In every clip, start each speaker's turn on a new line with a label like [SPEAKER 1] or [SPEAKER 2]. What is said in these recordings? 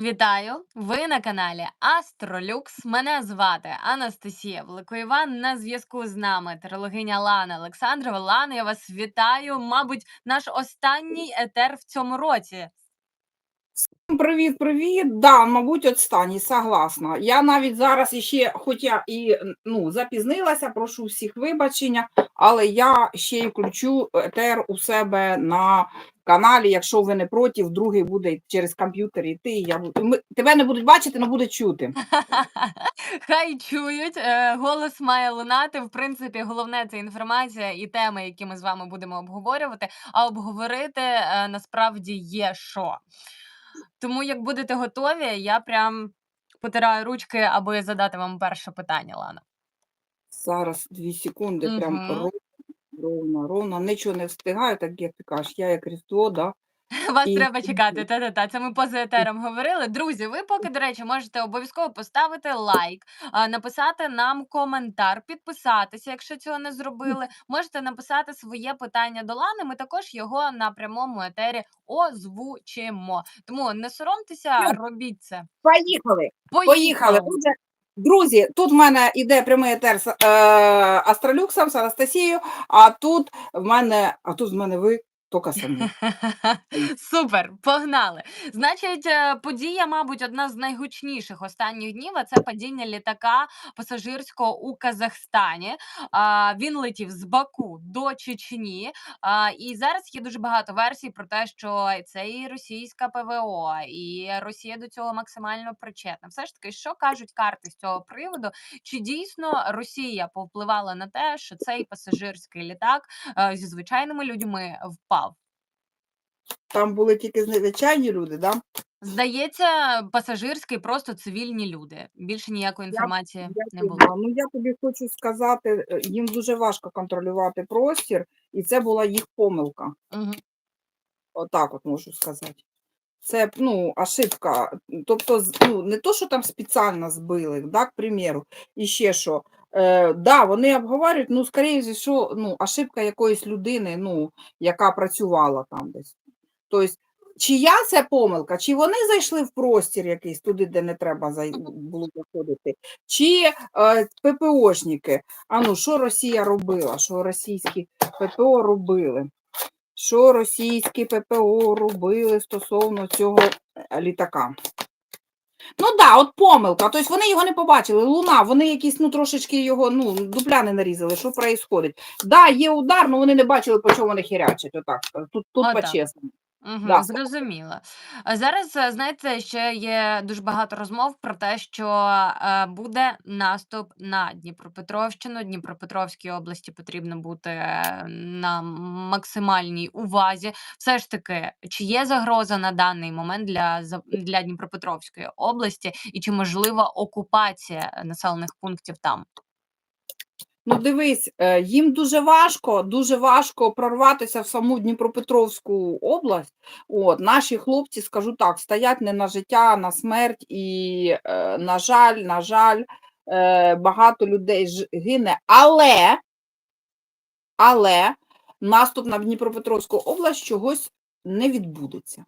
[SPEAKER 1] Вітаю! Ви на каналі Астролюкс. Мене звати Анастасія Великоїван. На зв'язку з нами терологиня Лана Олександрова. Лана, я вас вітаю. Мабуть, наш останній етер в цьому році.
[SPEAKER 2] Привіт, привіт. Да, мабуть, останній, согласна. Я навіть зараз іще, хоч я і ну, запізнилася, прошу всіх вибачення, але я ще й включу етер у себе на каналі. Якщо ви не проти, другий буде через комп'ютер йти. Я. Ми, тебе не будуть бачити, але буде чути.
[SPEAKER 1] Хай чують. е, Голос має лунати. В принципі, головне це інформація і теми, які ми з вами будемо обговорювати. А обговорити е, насправді є що. Тому, як будете готові, я прям потираю ручки, аби задати вам перше питання, Лана.
[SPEAKER 2] Зараз дві секунди, прям
[SPEAKER 1] Мгм.
[SPEAKER 2] ровно, ровно, ровно. Нічого не встигаю, так як ти кажеш, я як різдво, да.
[SPEAKER 1] Вас
[SPEAKER 2] І
[SPEAKER 1] треба чекати. Та-та-та. Це ми поза етером говорили. Друзі, ви поки, до речі, можете обов'язково поставити лайк, а, написати нам коментар, підписатися, якщо цього не зробили. Можете написати своє питання до Лани. Ми також його на прямому етері озвучимо. Тому не соромтеся, робіть це.
[SPEAKER 2] Поїхали! Поїхали. Отже, друзі, тут в мене йде прямий етер з е, Астролюксом, з Анастасією, а тут в мене, а тут в мене ви тільки самі.
[SPEAKER 1] Супер, погнали. Значить, е, подія, мабуть, одна з найгучніших останніх днів. А це падіння літака пасажирського у Казахстані. А, Він летів з Баку до Чечні. А, І зараз є дуже багато версій про те, що це і російська ПВО, і Росія до цього максимально причетна. Все ж таки, що кажуть карти з цього приводу? Чи дійсно Росія повпливала на те, що цей пасажирський літак е, зі звичайними людьми впав?
[SPEAKER 2] Там були тільки звичайні люди, да?
[SPEAKER 1] Здається, пасажирський просто цивільні люди. Більше ніякої інформації
[SPEAKER 2] Я
[SPEAKER 1] не
[SPEAKER 2] тобі-
[SPEAKER 1] було.
[SPEAKER 2] Ну я тобі хочу сказати, е, їм дуже важко контролювати простір, і це була їх помилка.
[SPEAKER 1] Мгм.
[SPEAKER 2] Отак от можу сказати. Це ну, ошибка. Тобто, з- ну, не то, що там спеціально збили, да, к примеру, і ще що. Е, да, вони обговорюють, ну, скоріше, що ну, ошибка якоїсь людини, ну, яка працювала там десь. Тобто, чия це помилка, чи вони зайшли в простір якийсь туди, де не треба було заходити, чи е, ППОшники. А ну, що Росія робила, що російські ППО робили? що російські ППО робили стосовно цього е, літака. Ну так, да, от помилка. Тобто вони його не побачили. Луна, вони якісь ну, трошечки його ну, дупля не нарізали, що відбувається. Так, да, є удар, але вони не бачили, по чому вони херячать. Отак. Тут, тут по-чесному.
[SPEAKER 1] Мгм,
[SPEAKER 2] Да.
[SPEAKER 1] Зрозуміло. Зараз, е, знаєте, ще є дуже багато розмов про те, що е, буде наступ на Дніпропетровщину. Дніпропетровській області потрібно бути е, на максимальній увазі. Все ж таки, чи є загроза на даний момент для, за- для Дніпропетровської області, і чи можлива окупація населених пунктів там?
[SPEAKER 2] Ну, дивись, е, їм дуже важко, дуже важко прорватися в саму Дніпропетровську область. От, наші хлопці, скажу так, стоять не на життя, а на смерть, і, е, на жаль, на жаль, е, багато людей гине. Але, але наступ на Дніпропетровську область чогось не відбудеться.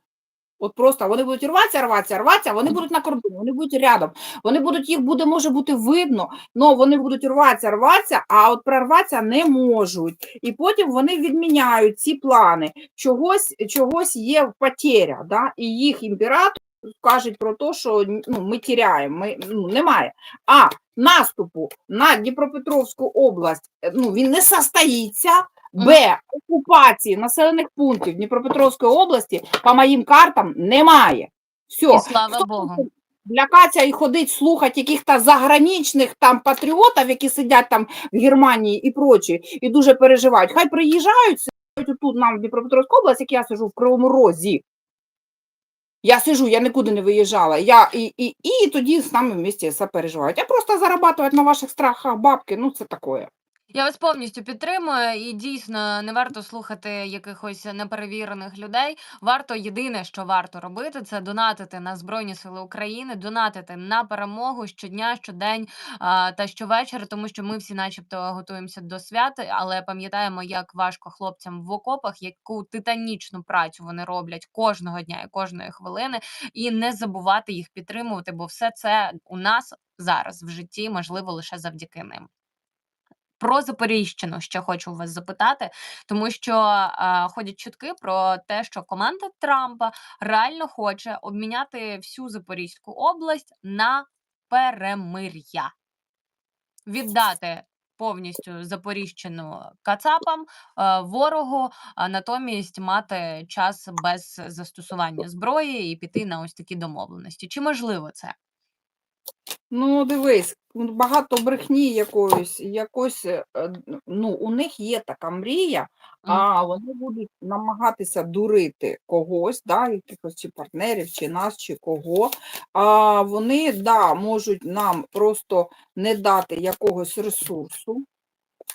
[SPEAKER 2] От просто вони будуть рватися, рватися, рватися, вони будуть на кордоні, вони будуть рядом, вони будуть, їх буде, може бути видно, але вони будуть рватися, рватися, а от прорватися не можуть. І потім вони відміняють ці плани. Чогось, чогось є потеря, да? і їх імператор кажуть про те, що ну, ми тіряємо, ми, ну, немає. А наступу на Дніпропетровську область е, ну, він не состоїться. Б. Окупації населених пунктів Дніпропетровської області по моїм картам немає. Все.
[SPEAKER 1] І слава Богу.
[SPEAKER 2] Лякатися і ходить слухати яких-то заграничних там патріотів, які сидять там в Германії і прочі, і дуже переживають. Хай приїжджають, сидять тут нам в Дніпропетровську область, як я сижу в Кривому Розі. Я сижу, я нікуди не виїжджала. Я, і, і, і тоді з нами в місті все переживають. А просто зарабатувати на ваших страхах бабки, ну це таке.
[SPEAKER 1] Я вас повністю підтримую, і дійсно не варто слухати якихось неперевірених людей. Варто єдине, що варто робити, це донатити на Збройні Сили України, донатити на перемогу щодня, щодень та щовечора, тому що ми всі, начебто, готуємося до свят, але пам'ятаємо, як важко хлопцям в окопах, яку титанічну працю вони роблять кожного дня і кожної хвилини, і не забувати їх підтримувати, бо все це у нас зараз в житті можливо лише завдяки ним. Про Запоріжчину ще хочу вас запитати, тому що е, ходять чутки про те, що команда Трампа реально хоче обміняти всю Запорізьку область на перемир'я, віддати повністю Запоріжчину кацапам, е, ворогу, а натомість мати час без застосування зброї і піти на ось такі домовленості. Чи можливо це?
[SPEAKER 2] Ну, дивись, ну, багато брехні якоїсь, якось, е, ну, у них є така мрія, а вони будуть намагатися дурити когось, да, якихось чи партнерів, чи нас, чи кого. А вони, да, можуть нам просто не дати якогось ресурсу.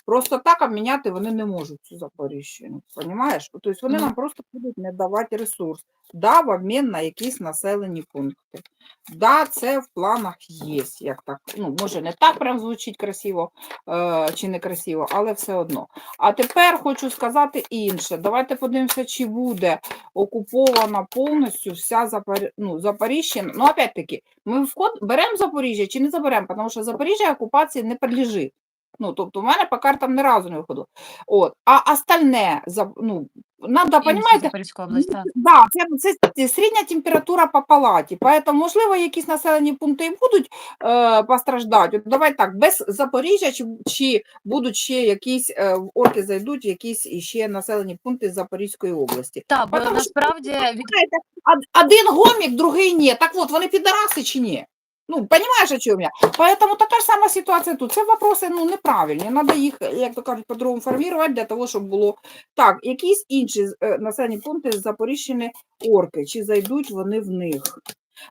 [SPEAKER 2] Просто так обміняти вони не можуть цю Запоріжжя, розумієш? Тобто вони нам просто будуть не давати ресурс, да, в обмін на якісь населені пункти. Да, це в планах є, як так, ну, може не так прям звучить красиво е, чи не красиво, але все одно. А тепер хочу сказати інше. Давайте подивимося, чи буде окупована повністю вся Запор... ну, Запоріжжя. Ну, опять-таки, ми вход... беремо Запоріжжя чи не заберемо, тому що Запоріжжя окупації не підлежить. Ну, тобто, у мене по картам ні разу не виходило. От. А остальне, ну, надо,
[SPEAKER 1] Інша
[SPEAKER 2] понимаете,
[SPEAKER 1] область, так.
[SPEAKER 2] Да, це, це, це середня температура по палаті, поэтому, можливо, якісь населені пункти і будуть е, постраждати. От давай так, без Запоріжжя, чи, чи будуть ще якісь е, в орки зайдуть, якісь іще населені пункти з Запорізької області.
[SPEAKER 1] Так, бо
[SPEAKER 2] Потому що,
[SPEAKER 1] від
[SPEAKER 2] один гомік, другий ні. Так от, вони підараси чи ні? Ну, понимаешь, о чем я? Поэтому така ж сама ситуація тут. Це вопроси ну, неправильні. Надо їх, як то кажуть, по-другому формувати для того, щоб було так, якісь інші е, населені пункти з Запоріжжями орки, чи зайдуть вони в них?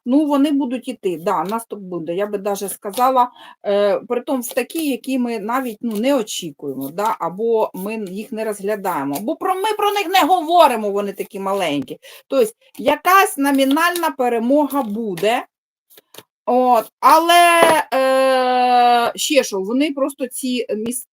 [SPEAKER 2] Ну, вони будуть іти, да, наступ буде. Я би навіть сказала, е, в такі, які ми навіть ну, не очікуємо, да, або ми їх не розглядаємо, бо про, ми про них не говоримо, вони такі маленькі. Тобто, якась номінальна перемога буде. От, але е, ще що, вони просто ці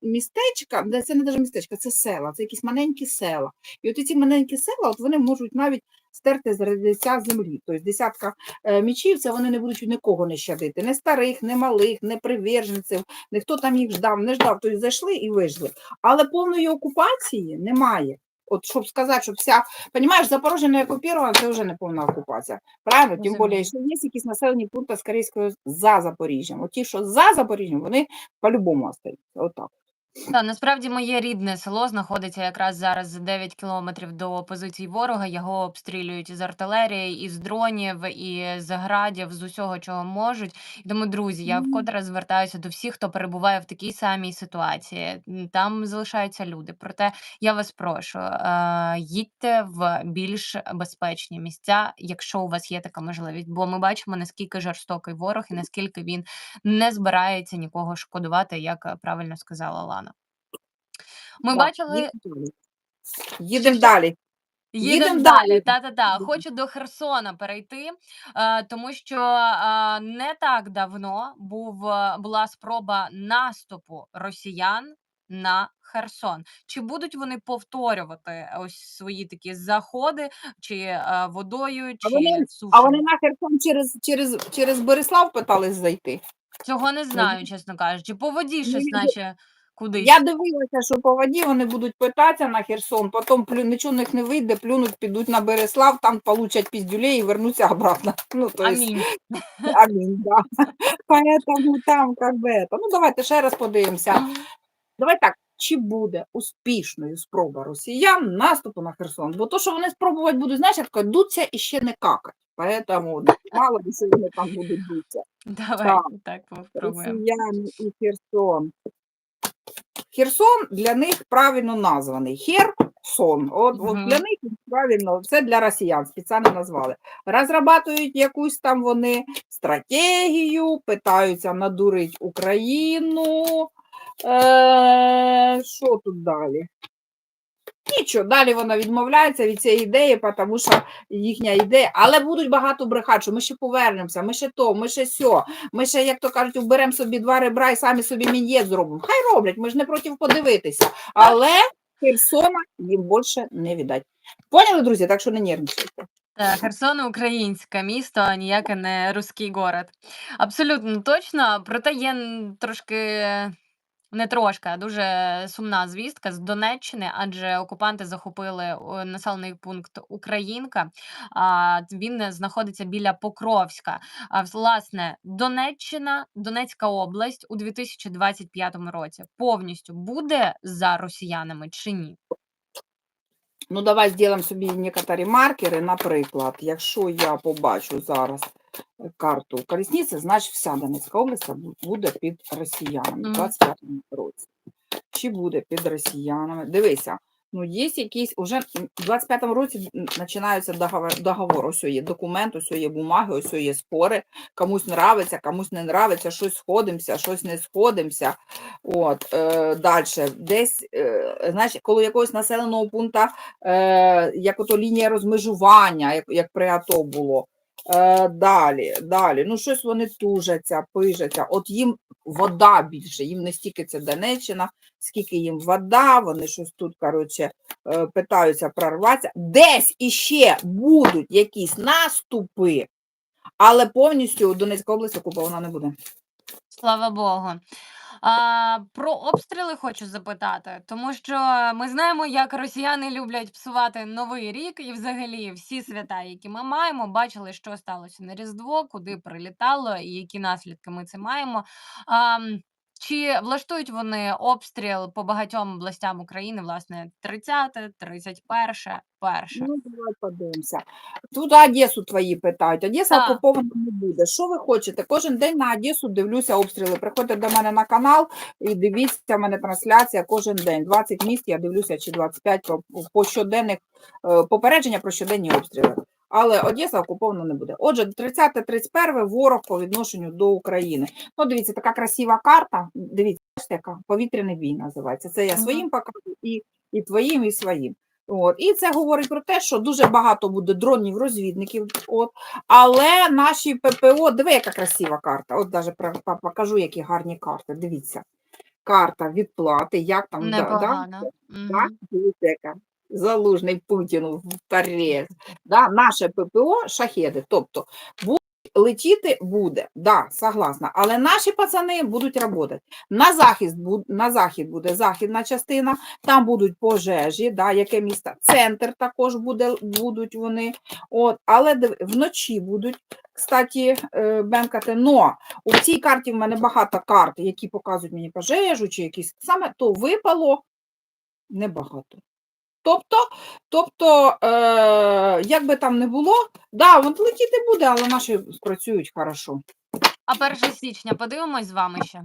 [SPEAKER 2] містечка, це не навіть містечка, це села, це якісь маленькі села. І от ці маленькі села, от вони можуть навіть стерти з лиця землі. Тобто десятка е, мічів, це вони не будуть нікого не щадити, не старих, не малих, не приверженців, ніхто там їх ждав, не ждав, тобто зайшли і вижили. Але повної окупації немає. От щоб сказати, що вся, понімаєш, Запорожжя не окупована, це вже не повна окупація. Правильно? Тим більше, що є якісь населені пункти, з корейською за Запоріжжям. От ті, що за Запоріжжям, вони по-любому остаються. Отак.
[SPEAKER 1] Та насправді моє рідне село знаходиться якраз зараз за 9 кілометрів до позицій ворога. Його обстрілюють із артилерії, із дронів, і з градів, з усього, чого можуть. І Тому, друзі, я вкотре звертаюся до всіх, хто перебуває в такій самій ситуації. Там залишаються люди. Проте я вас прошу, е, їдьте в більш безпечні місця, якщо у вас є така можливість. Бо ми бачимо наскільки жорстокий ворог і наскільки він не збирається нікого шкодувати, як правильно сказала Лана. Ми
[SPEAKER 2] Так,
[SPEAKER 1] бачили.
[SPEAKER 2] їдемо далі. Їдемо далі.
[SPEAKER 1] Далі.
[SPEAKER 2] далі.
[SPEAKER 1] Та-та-та. Хочу до Херсона перейти, е, тому що е, не так давно був, е, була спроба наступу росіян на Херсон. Чи будуть вони повторювати ось свої такі заходи, чи водою,
[SPEAKER 2] А
[SPEAKER 1] чи
[SPEAKER 2] вони, а вони на Херсон через, через, через Береслав питались зайти?
[SPEAKER 1] Цього не знаю, чесно кажучи. По воді щось, наче кудись.
[SPEAKER 2] Я дивилася, що по воді вони будуть питатися на Херсон, потім плю, нічого в них не вийде, плюнуть, підуть на Береслав, там получать піздюлей і вернуться обратно. Ну, то есть,
[SPEAKER 1] Амінь.
[SPEAKER 2] амінь, да. Поэтому там, как бы, это. ну, давайте ще раз подивимося. Давай так, чи буде успішною спроба росіян наступу на Херсон? Бо то, що вони спробувати будуть, знаєш, як таке, дуться і ще не какать. Поэтому ну, мало ли, що вони там будуть дуться.
[SPEAKER 1] Давайте так попробуємо.
[SPEAKER 2] Росіяни і Херсон. Херсон для них правильно названий. Херсон. От, от для них правильно, це для росіян спеціально назвали. Розрабатують якусь там вони стратегію, питаються надурити Україну. Е, що тут далі? Нічого, далі вона відмовляється від цієї ідеї, тому що їхня ідея, але будуть багато брехати, що ми ще повернемося, ми ще то, ми ще сьо, ми ще, як то кажуть, уберемо собі два ребра і самі собі мін'єт зробимо. Хай роблять, ми ж не проти подивитися. Але Херсона їм більше не віддать. Поняли, друзі? Так що не нервничайте.
[SPEAKER 1] Херсон українське місто, а ніяке не руський город. Абсолютно точно. Проте є трошки не трошки, а дуже сумна звістка з Донеччини, адже окупанти захопили населений пункт Українка. Він знаходиться біля Покровська. А власне, Донеччина, Донецька область у 2025 році повністю буде за росіянами чи ні?
[SPEAKER 2] Ну, давай зробимо собі некоторі маркери. Наприклад, якщо я побачу зараз карту колісниці, значить вся Донецька область буде під росіянами в 25-му році. Чи буде під росіянами? Дивися, ну є якісь, уже в 25-му році починаються договор, договор. Ось є документ, ось є бумаги, ось є спори. Комусь нравиться, комусь не нравиться, щось сходимося, щось не сходимося. От, е, далі, десь, е, знаєш, коли якогось населеного пункту е, як ото лінія розмежування, як, як при АТО було. Е, далі, далі. Ну, щось вони тужаться, пижаться. От їм вода більше, їм не стільки це Донеччина, скільки їм вода, вони щось тут, коротше, е, питаються прорватися. Десь іще будуть якісь наступи, але повністю Донецька область окупована не буде.
[SPEAKER 1] Слава Богу. А, про обстріли хочу запитати, тому що ми знаємо, як росіяни люблять псувати новий рік і взагалі всі свята, які ми маємо, бачили, що сталося на Різдво, куди прилітало і які наслідки ми це маємо. А, чи влаштують вони обстріл по багатьом областям України, власне, 30, 31, перше?
[SPEAKER 2] Ну, давай подивимося. Тут Одесу твої питають. Одеса
[SPEAKER 1] Так.
[SPEAKER 2] окупована не буде. Що ви хочете? Кожен день на Одесу дивлюся обстріли. Приходьте до мене на канал і дивіться, в мене трансляція кожен день. 20 місць я дивлюся, чи 25 по, по щоденних е, попередження про щоденні обстріли. Але Одеса окупована не буде. Отже, 30-31 ворог по відношенню до України. Ну, дивіться, така красива карта. Дивіться, бачите, яка повітряний бій називається. Це я своїм показую і, і твоїм, і своїм. От. І це говорить про те, що дуже багато буде дронів розвідників. От. Але наші ППО, диви, яка красива карта. От навіть покажу, які гарні карти. Дивіться. Карта відплати, як там да, да,
[SPEAKER 1] Непогано.
[SPEAKER 2] да, Залужний Путіну вперед. Да, наше ППО шахеди. Тобто летіти буде, да, согласна. Але наші пацани будуть працювати. На захист на захід буде західна частина, там будуть пожежі, да, яке місто, центр також буде, будуть вони. От, але вночі будуть, кстати, е, бенкати. Но у цій карті в мене багато карт, які показують мені пожежу чи якісь саме то випало небагато. Тобто, тобто е, як би там не було, да, от летіти буде, але наші спрацюють хорошо.
[SPEAKER 1] А 1 січня подивимось з вами ще.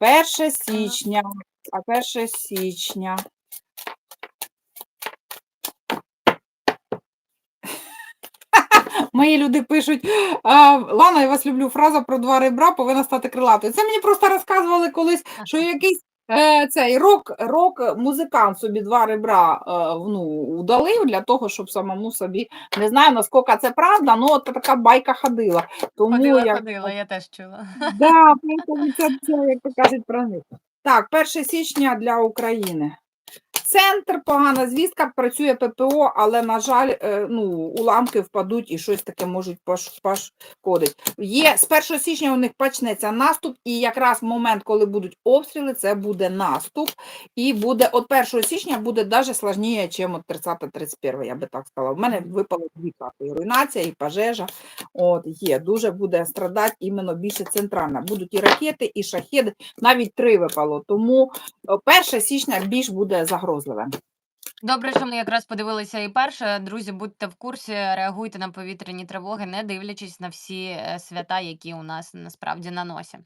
[SPEAKER 2] 1 січня, а 1 січня. Мої люди пишуть, Лана, я вас люблю, фраза про два ребра повинна стати крилатою. Це мені просто розказували колись, що якийсь е, цей рок, рок музикант собі два ребра е, ну, удалив для того, щоб самому собі не знаю наскільки це правда, але от така байка ходила. Тому
[SPEAKER 1] Ходила,
[SPEAKER 2] я
[SPEAKER 1] ходила, я теж чула.
[SPEAKER 2] Да, це, це, як то кажуть, про них. Так, 1 січня для України. Центр, погана звістка, працює ППО, але, на жаль, е, ну, уламки впадуть і щось таке можуть пашкодити. Є, з 1 січня у них почнеться наступ, і якраз в момент, коли будуть обстріли, це буде наступ. І буде от 1 січня буде навіть складніше, ніж от 30-31, я би так сказала. У мене випало дві карти: і руйнація, і пожежа. От, є, дуже буде страдати іменно більше центральна. Будуть і ракети, і шахеди, навіть три випало. Тому 1 січня більш буде загрозливе.
[SPEAKER 1] Добре, що ми якраз подивилися і перше. Друзі, будьте в курсі, реагуйте на повітряні тривоги, не дивлячись на всі е, свята, які у нас насправді на носі.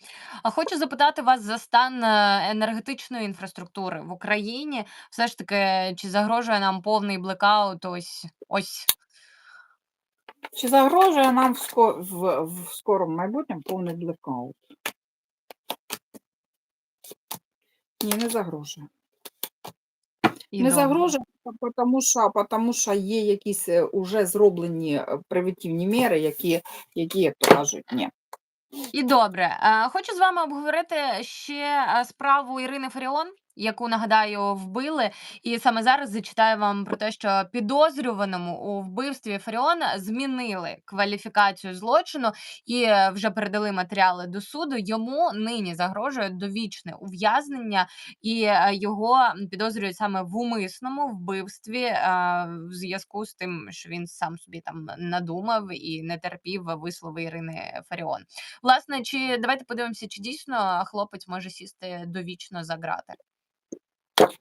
[SPEAKER 1] А хочу запитати вас за стан е, енергетичної інфраструктури в Україні. Все ж таки, чи загрожує нам повний блекаут? Ось ось
[SPEAKER 2] Чи загрожує нам в, ско- в, в скорому майбутньому повний блекаут? Ні, не загрожує. Не загрожує, тому що, тому що є якісь е, уже зроблені е, превентивні міри, які, які як то кажуть, ні.
[SPEAKER 1] І добре. Е, Хочу з вами обговорити ще справу Ірини Фаріон, яку нагадаю вбили. І саме зараз зачитаю вам про те, що підозрюваному у вбивстві Фаріон змінили кваліфікацію злочину і е, вже передали матеріали до суду. Йому нині загрожує довічне ув'язнення, і е, його підозрюють саме в умисному вбивстві е, в зв'язку з тим, що він сам собі там надумав і не терпів вислови Ірини Фаріон. Власне, чи давайте подивимося, чи дійсно хлопець може сісти довічно за грати?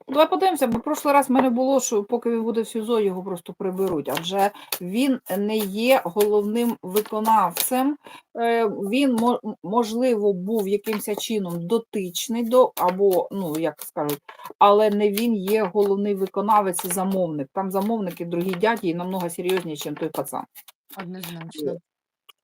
[SPEAKER 2] Давай подивимося, бо прошлий раз в мене було, що поки він буде в СІЗО, його просто приберуть. Адже він не є головним виконавцем. Е, Він, можливо, був якимось чином дотичний до, або, ну, як скажуть, але не він є головний виконавець і замовник. Там замовники другі дяді і намного серйозніші, ніж той пацан.
[SPEAKER 1] Однозначно.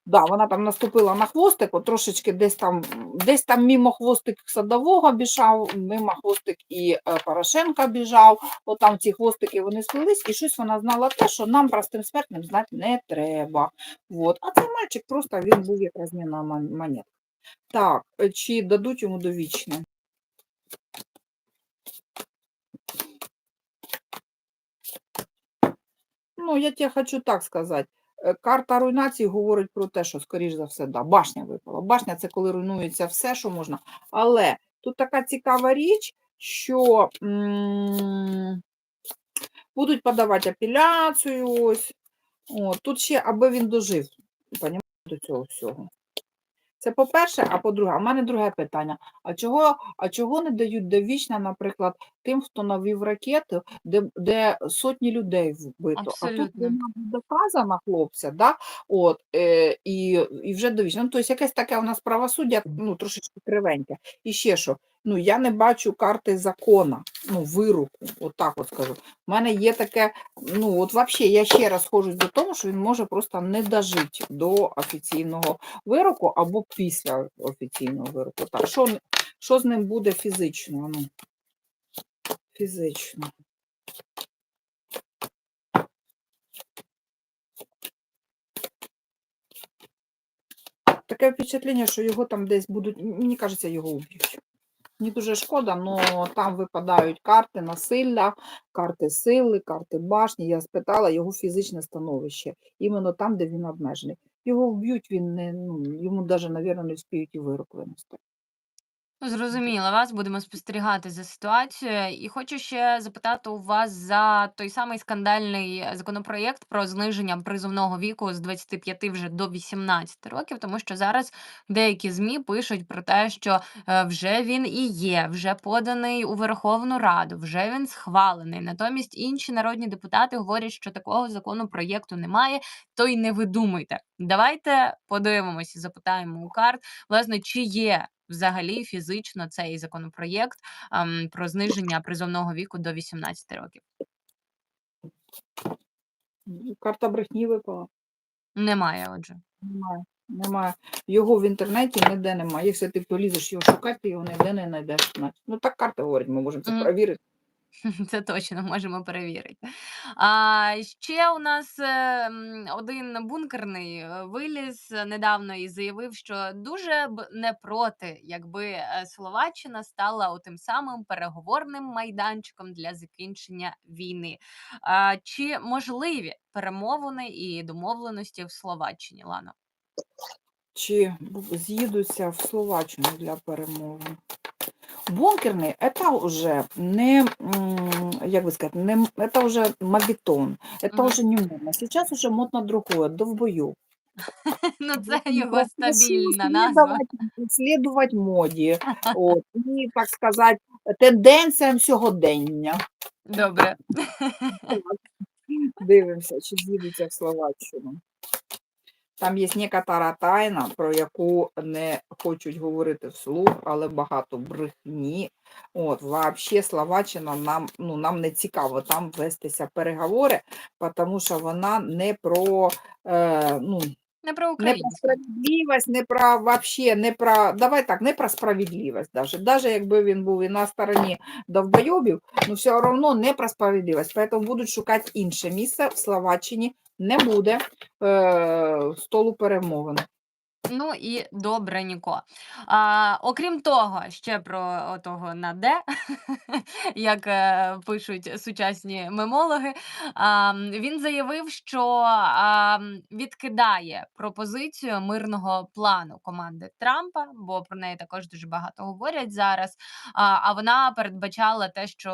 [SPEAKER 2] Да, вона там наступила на хвостик, от трошечки десь там, десь там мимо хвостик садового біжав, мимо хвостик і е, Порошенка біжав. От там ці хвостики вони сплелись, і щось вона знала те, що нам простим смертним знати не треба. От. А цей мальчик просто він був як розмінна мон- монетка. Так, е, чи дадуть йому довічне? Ну, я тебе хочу так сказати. Е, Карта руйнації говорить про те, що, скоріш за все, да, башня випала. Башня це коли руйнується все, що можна. Але тут така цікава річ, що м, будуть подавати апеляцію. Ось. О, тут ще, аби він дожив до цього всього. Це по-перше, а по-друге, а мене друге питання. А чого, а чого не дають довічно, наприклад, тим, хто навів ракету, де, де сотні людей вбито? А тут
[SPEAKER 1] Абсолютно.
[SPEAKER 2] вона доказана, хлопця, да? От, е, і, і вже довічно. Ну, тобто якесь таке у нас правосуддя, ну, трошечки кривеньке. І ще що, ну, я не бачу карти закона, ну, вироку, отак от скажу. У мене є таке, ну, от взагалі, я ще раз схожусь до того, що він може просто не дожити до офіційного вироку або після офіційного вироку. Так, що, що з ним буде фізично? Ну, фізично. Таке впечатлення, що його там десь будуть, мені кажеться, його уб'ють. Мені дуже шкода, але там випадають карти насилля, карти сили, карти башні. Я спитала його фізичне становище, іменно там, де він обмежений. Його вб'ють, він не, ну, йому навіть, мабуть, не вспіють і вирок винести.
[SPEAKER 1] Ну, Зрозуміла вас, будемо спостерігати за ситуацією. І хочу ще запитати у вас за той самий скандальний законопроєкт про зниження призовного віку з 25 вже до 18 років, тому що зараз деякі ЗМІ пишуть про те, що е, вже він і є, вже поданий у Верховну Раду, вже він схвалений. Натомість інші народні депутати говорять, що такого законопроєкту немає, то й не видумуйте. Давайте подивимося, запитаємо у карт, власне, чи є взагалі фізично цей законопроєкт ем, про зниження призовного віку до 18 років.
[SPEAKER 2] Карта брехні випала.
[SPEAKER 1] Немає, отже.
[SPEAKER 2] Немає. Немає. Його в інтернеті ніде немає. Якщо ти полізеш його шукати, ти його ніде не знайдеш. Ну так карта говорить, ми можемо це
[SPEAKER 1] mm.
[SPEAKER 2] перевірити.
[SPEAKER 1] Це точно можемо перевірити. А ще у нас е, один бункерний е, виліз е, недавно і заявив, що дуже б не проти, якби Словаччина стала тим самим переговорним майданчиком для закінчення війни. А, чи можливі перемовини і домовленості в Словаччині, Лано?
[SPEAKER 2] Чи з'їдуться в Словаччину для перемови? Бункерный – это уже не, м, як би сказати, не, м- это уже мавитон, это
[SPEAKER 1] Мгм.
[SPEAKER 2] уже не модно. Сейчас уже модно другое, довбойов.
[SPEAKER 1] Ну, це
[SPEAKER 2] Будем
[SPEAKER 1] його
[SPEAKER 2] красиво
[SPEAKER 1] стабільна назва.
[SPEAKER 2] следовать, следовать моді, от, і, так сказати, тенденціям сьогодення.
[SPEAKER 1] Добре.
[SPEAKER 2] Дивимося, чи з'їдуться в Словаччину. Там є некотара тайна, про яку не хочуть говорити вслух, але багато брехні. От, взагалі, Словаччина нам, ну, нам не цікаво там вестися переговори, тому що вона не про, е, ну,
[SPEAKER 1] Не про
[SPEAKER 2] Не про справедливість, не про вообще, не про давай так, не про справедливість даже. Даже якби він був і на стороні довбойобів, ну все одно не про справедливість. Поэтому будуть шукати інше місце в Словаччині. Не буде е, столу перемовин.
[SPEAKER 1] Ну і добренько. А, окрім того, ще про того на Д, як е, пишуть сучасні мемологи, а, він заявив, що а, відкидає пропозицію мирного плану команди Трампа, бо про неї також дуже багато говорять зараз. А, а вона передбачала те, що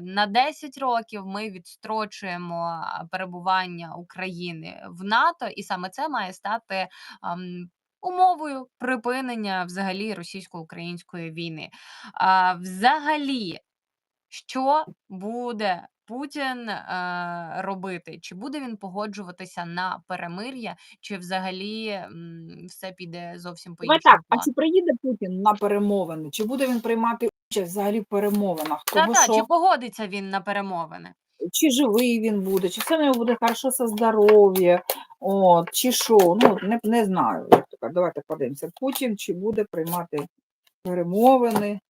[SPEAKER 1] на 10 років ми відстрочуємо перебування України в НАТО, і саме це має стати. ам, умовою припинення взагалі російсько-української війни. А, взагалі, що буде Путін е, робити? Чи буде він погоджуватися на перемир'я, чи взагалі м, все піде зовсім по іншому
[SPEAKER 2] так, а чи приїде Путін на перемовини? Чи буде він приймати участь взагалі в перемовинах?
[SPEAKER 1] Та
[SPEAKER 2] Тому
[SPEAKER 1] та чи погодиться він на перемовини?
[SPEAKER 2] чи живий він буде, чи все в нього буде хорошо со здоров'я, от, чи що, ну, не, не знаю. Як. Давайте подивимося. Путін чи буде приймати перемовини.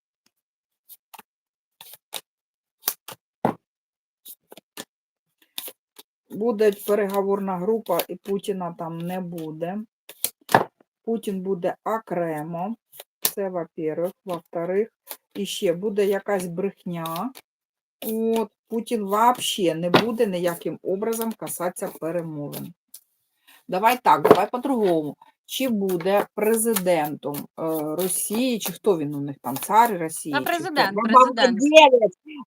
[SPEAKER 2] Буде переговорна група, і Путіна там не буде. Путін буде окремо. Це, во-первых. Во-вторых, і ще буде якась брехня. От, Путін взагалі не буде ніяким образом касатися перемовин. Давай так, давай по-другому. Чи буде президентом е, Росії, чи хто він у них там, цар Росії? Чи
[SPEAKER 1] президент, президент.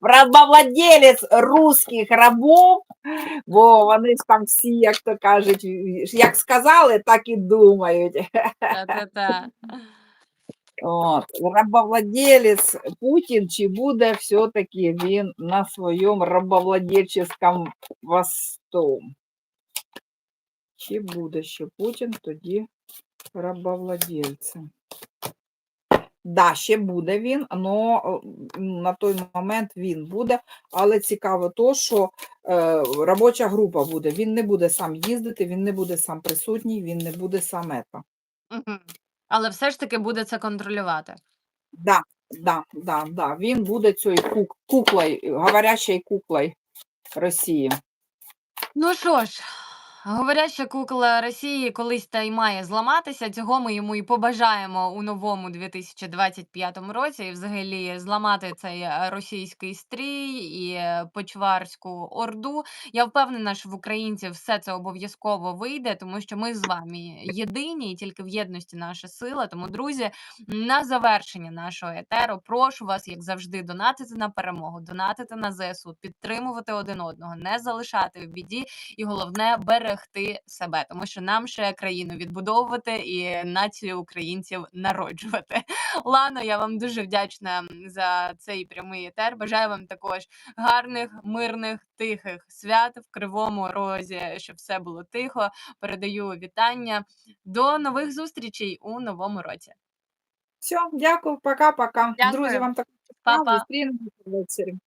[SPEAKER 2] Рабовладелець, русських рабов, бо вони ж там всі, як то кажуть, як сказали, так і думають.
[SPEAKER 1] Та-та-та.
[SPEAKER 2] От, рабовладелець Путін, чи буде все-таки він на своєму рабовладельческому посту? Чи буде ще Путін тоді рабовладельцем? Да, ще буде він, але на той момент він буде. Але цікаво то, що е, робоча група буде. Він не буде сам їздити, він не буде сам присутній, він не буде сам ето.
[SPEAKER 1] Мгм. Але все ж таки буде це контролювати.
[SPEAKER 2] Да, да, да, да. Він буде цією кук, куклою, говорящою куклою Росії.
[SPEAKER 1] Ну що ж, говоряща кукла Росії колись та й має зламатися. Цього ми йому і побажаємо у новому 2025 році. І взагалі зламати цей е, російський стрій і е, почварську орду. Я впевнена, що в українців все це обов'язково вийде, тому що ми з вами єдині, і тільки в єдності наша сила. Тому, друзі, на завершення нашого етеру прошу вас, як завжди, донатити на перемогу, донатити на ЗСУ, підтримувати один одного, не залишати в біді, і головне берегти себе, тому що нам ще країну відбудовувати і націю українців народжувати. Лано, я вам дуже вдячна за цей прямий етер. Бажаю вам також гарних, мирних, тихих свят в кривому розі, щоб все було тихо. Передаю вітання. До нових зустрічей у новому році.
[SPEAKER 2] Все, дякую, пока-пока. Друзі, вам так
[SPEAKER 1] Па-па.
[SPEAKER 2] зустрінемося ввечері.